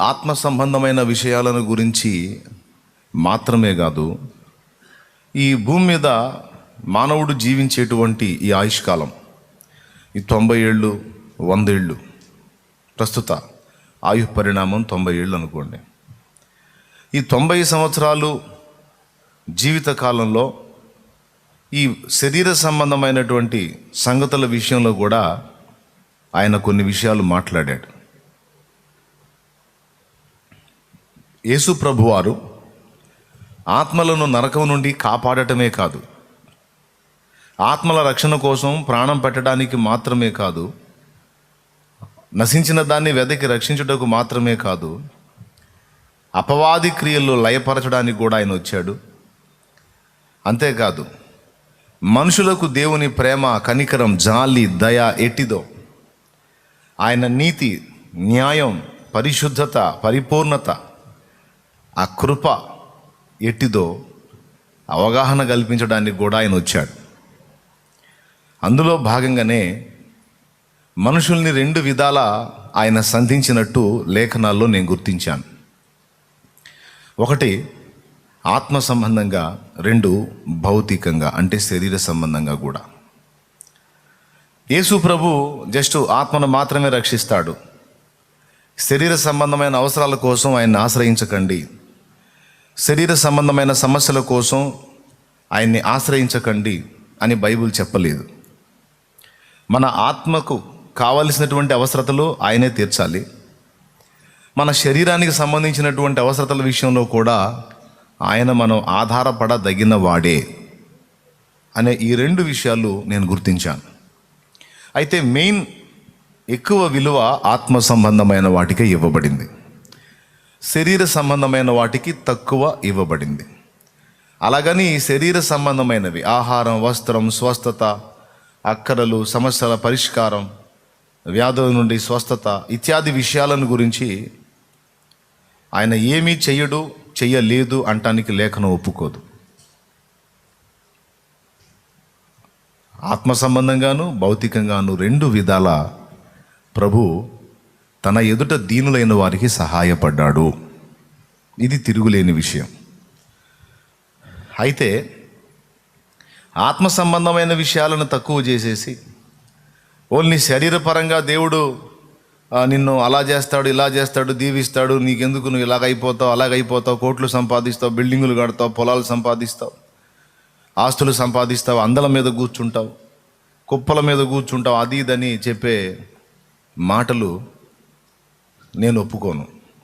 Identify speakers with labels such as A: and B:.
A: ఆత్మ సంబంధమైన విషయాలను గురించి మాత్రమే కాదు ఈ భూమి మీద మానవుడు జీవించేటువంటి ఈ ఆయుష్కాలం ఈ తొంభై ఏళ్ళు వందేళ్ళు ప్రస్తుత ఆయు పరిణామం తొంభై ఏళ్ళు అనుకోండి. ఈ తొంభై సంవత్సరాలు జీవిత కాలంలో ఈ శరీర సంబంధమైనటువంటి సంగతుల విషయంలో కూడా ఆయన కొన్ని విషయాలు మాట్లాడాడు. యేసు ప్రభువారు ఆత్మలను నరకం నుండి కాపాడటమే కాదు ఆత్మల రక్షణ కోసం ప్రాణం పెట్టడానికి మాత్రమే కాదు నశించిన దాన్ని వెదకి రక్షించుటకు మాత్రమే కాదు అపవాది క్రియల్లో లయపరచడానికి కూడా ఆయన వచ్చాడు. అంతేకాదు మనుషులకు దేవుని ప్రేమ కనికరం జాలి దయ ఎట్టిదో ఆయన నీతి న్యాయం పరిశుద్ధత పరిపూర్ణత ఆ కృప ఎట్టిదో అవగాహన కల్పించడానికి కూడా ఆయన వచ్చాడు. అందులో భాగంగానే మనుషుల్ని రెండు విధాల ఆయన సంధించినట్టు లేఖనాల్లో నేను గుర్తించాను. ఒకటి ఆత్మ సంబంధంగా రెండు భౌతికంగా అంటే శరీర సంబంధంగా కూడా. యేసు ప్రభు జస్ట్ ఆత్మను మాత్రమే రక్షిస్తాడు. శరీర సంబంధమైన అవసరాల కోసం ఆయన్ని ఆశ్రయించకండి. శరీర సంబంధమైన సమస్యల కోసం ఆయన్ని ఆశ్రయించకండి అని బైబిల్ చెప్పలేదు. మన ఆత్మకు కావలసినటువంటి అవసరతలు ఆయనే తీర్చాలి. మన శరీరానికి సంబంధించినటువంటి అవసరతల విషయంలో కూడా ఆయన మనం ఆధారపడదగిన వాడే అనే ఈ రెండు విషయాలు నేను గుర్తించాను. అయితే మెయిన్ ఎక్కువ విలువ ఆత్మ సంబంధమైన వాటికే ఇవ్వబడింది. శరీర సంబంధమైన వాటికి తక్కువ ఇవ్వబడింది. అలాగని శరీర సంబంధమైనవి ఆహారం వస్త్రం స్వస్థత అక్కరలు సమస్యల పరిష్కారం వ్యాధుల నుండి స్వస్థత ఇత్యాది విషయాలను గురించి ఆయన ఏమీ చెయ్యడు చెయ్యలేదు అంటానికి లేఖనం ఒప్పుకోదు. ఆత్మ సంబంధంగాను భౌతికంగాను రెండు విధాల ప్రభు తన ఎదుట దీనులైన వారికి సహాయపడ్డాడు. ఇది తిరుగులేని విషయం. అయితే ఆత్మ సంబంధమైన విషయాలను తక్కువ చేసేసి ఓన్లీ శరీరపరంగా దేవుడు నిన్ను అలా చేస్తాడు ఇలా చేస్తాడు దీవిస్తాడు నీకెందుకు నువ్వు ఇలాగ అయిపోతావు అలాగ అయిపోతావు కోట్లు సంపాదిస్తావు బిల్డింగులు కడతావు పొలాలు సంపాదిస్తావు ఆస్తులు సంపాదిస్తావు అందల మీద కూర్చుంటావు కుప్పల మీద కూర్చుంటావు అది ఇదని చెప్పే మాటలు నేను ఒప్పుకోను.